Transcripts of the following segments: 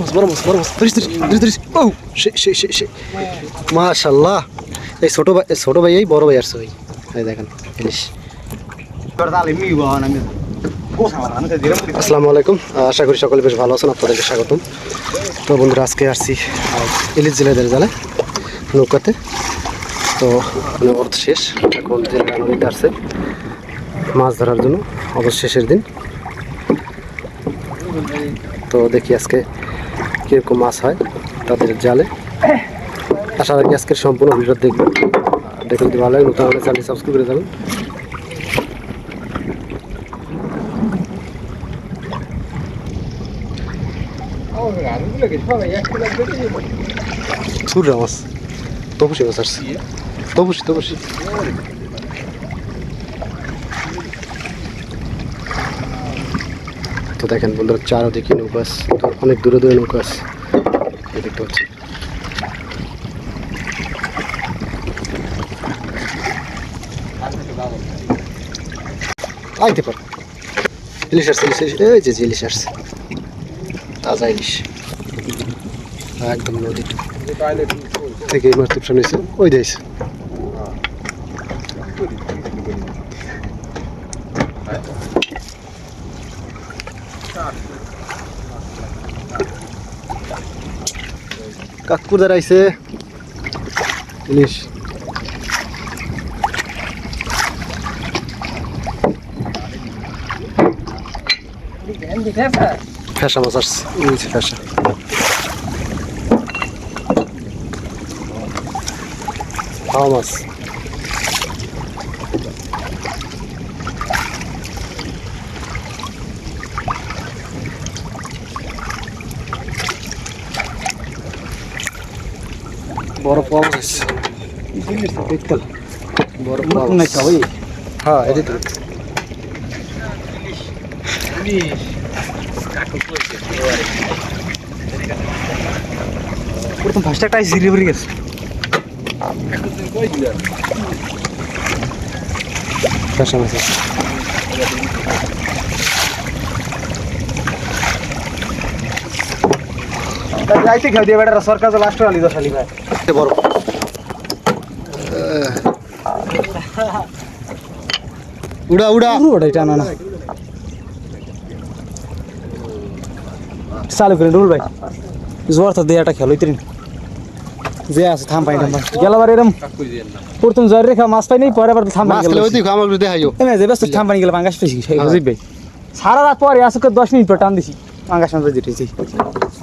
মাছ বড় মাছ বড় মাছ ধরিস ধরিস ধরিস ও সে সে সে সে মাশাল্লাহ এই ছোট ভাই ছোট ভাই এই বড় ভাই আসছে ভাই এই দেখেন, ইলিশ। আসসালামু আলাইকুম। আশা করি সকলে বেশ ভালো আছেন, আপনাদেরকে স্বাগতম। তো বন্ধুরা, আজকে আসছি ইলিশ জেলেদের জালে, নৌকাতে। তো মানে অর্থ শেষ। এখন জেলেরা আসছে, মাছ ধরার জন্য অবশ্য শেষের দিন। তো দেখি আজকে কীরকম মাছ হয় তাদের জালে। আশা রাখি আজকের সম্পূর্ণ ভিডিও দেখব দেখে যদি ভালো লাগে, নতুন হলে চ্যানেল সাবস্ক্রাইব করে যাবেন। সুররা মাছ। তপসি মাছ আসছে। তপসি তপসি তো দেখেন বন্ধুরা, চারোদিকে নৌকা অনেক দূরে দূরে নৌকা আছে। দেখতে পাচ্ছি আইতে পার। ইলিশ আসছে, ইলিশ এই যে ইলিশ আসছে। তাজা ইলিশ। একদম নদী থেকে মাছ হয়েছে ওই দিয়েছে কাকুর দাঁড়াইছে ইলিশ ফ্যাসা মাছ আসছে ইলিশ ফ্যাসা হাওয়া বড় পাওয়া আসছে দেখতাম বড় পাওয়া মাছ হ্যাঁ এটাই তো। প্রথম ফার্স্ট একটা আইসি রিভারি গেছে। ফ্যাসা আইতে খেয়ে দিয়ে বেটারা সরকার লাস্ট আলি দশ আলি ভাই। বড়। উড়া উড়া। পুরো ওটাই টানা না চালু করে রুল ভাই। জোয়ার তো দেয়াটা খেলো ইতিন যে আছে থাম পাই থাম পাই গেলাবার এরম। প্রথম জোয়ার রেখা মাছ পাই নাই পরে আবার থাম পাই গেল ওই দিকে আমার দেখাইও। এমনি যে ব্যস্ত থাম পানি গেল পাঙ্গাস পেয়েছি হজিব ভাই। সারা রাত পরে আসুক দশ মিনিট পর টান দিছি। পাঙ্গাস মাছ দিতেছি ইলিশ আসছে ইলিশ আসছে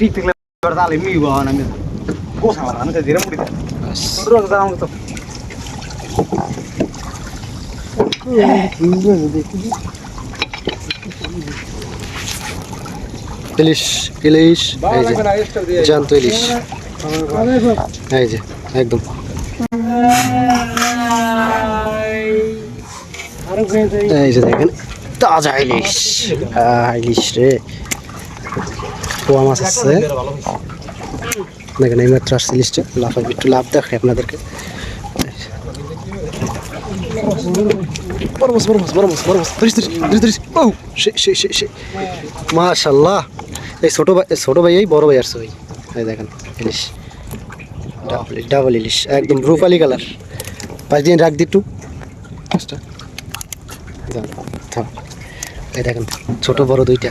ঠিক থাকলে তাহলে মিব আমি গোসা মারা আমি তো ধীরে মুড়ি রোজ আমাকে তো ইলিশ ইলিশ এই যে জ্যান্ত ইলিশ এই যে একদম। এই যে দেখেন তাজা ইলিশ। ইলিশ রে। পোয়া মাছ আছে। দেখেন এই মাত্র আসছে ইলিশটা লাফাই একটু লাভ দেখাই আপনাদেরকে। মাশাল্লাহ। এই ছোট ভাই ছোট ভাই এই বড় ভাই আসছে ভাই এই দেখেন ইলিশ। ডাবল ডাবল ইলিশ একদম রূপালি কালার। পাঁচ দিন রাখ দি একটু। পাঁচটা যাও, এই দেখেন ছোট বড় দুইটা।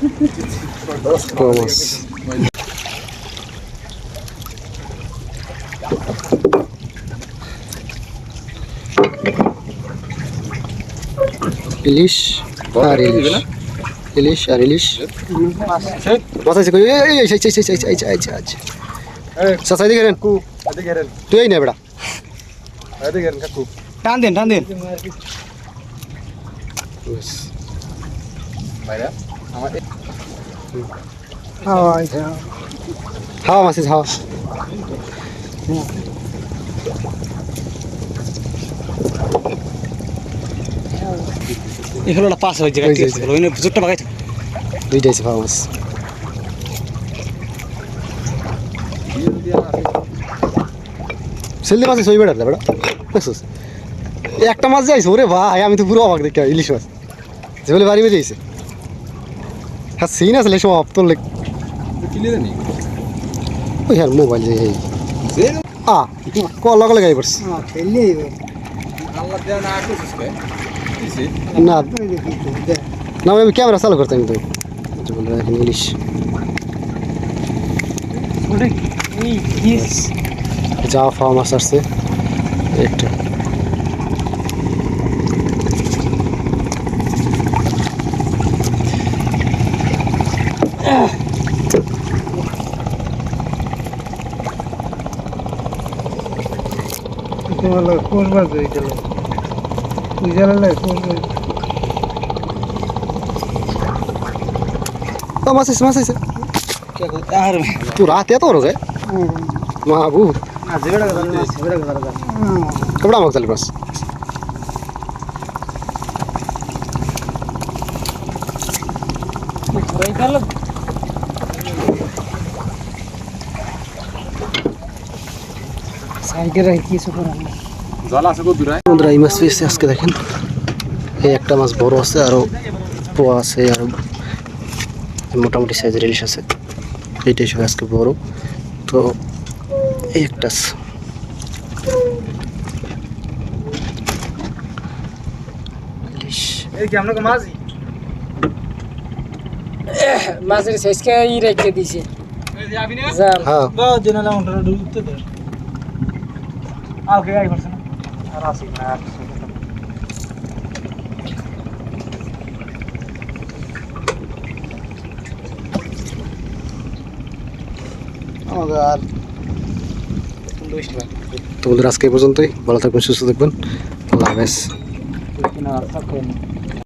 Thomas. ইলিশ আর ইলিশ। ইলিশ আর ইলিশ। মাছ আছে। কই এই এই এই এই এই এই এই সাসাই দিকে রেন কু দিকে রেন তুই এই নে বেটা। দিকে রেন কাকু। টান দেন টান দেন। বাইরা হাওয়া মাসিস হাওয়া হলো একটা পাস হয়েছে হয়েছে, হয়েছে। ওই জোরটা বাগাইছে দুইটাই আছে হাওয়া মাছ। সেলদি মাছ সই বেড়াতে বেড়া দেখছিস? একটা মাছ যাইছে ওরে ভাই আমি তো পুরো অবাক দেখে ইলিশ মাছ। যে বলে বাড়ি বেরিয়েছে হ্যাঁ সিন আসলে সব তোর লেগ ওই হ্যাঁ মোবাইল যে এই। আ কল লগে গাই পড়ছে না না। আমি ক্যামেরা চালু করতাম তো। যে বলে এখানে ইলিশ। যা ফার্ম মাছ আসছে। একটা। বাজ হয়ে গেল তুই জ্বালালে মাছ আছে মাছ আছে तू रात येतो बरोबर काय महाभू कपडा मग चालेल बस सायकल आहे की सुपर आहे বন্ধুরা এই মাছ পেয়েছে আজকে দেখেন। এই একটা মাছ বড় আছে আরও পোয়া আছে আর মোটামুটি সাইজের ইলিশ আছে। এইটাই সব আজকে বড়। তো এই একটা মাছের ই রেখে দিছে। হ্যাঁ। ঢুকতে দে। আর আর তো বন্ধুরা আজকে পর্যন্তই ভালো থাকবেন সুস্থ থাকবেন আল্লাহ হাফেজ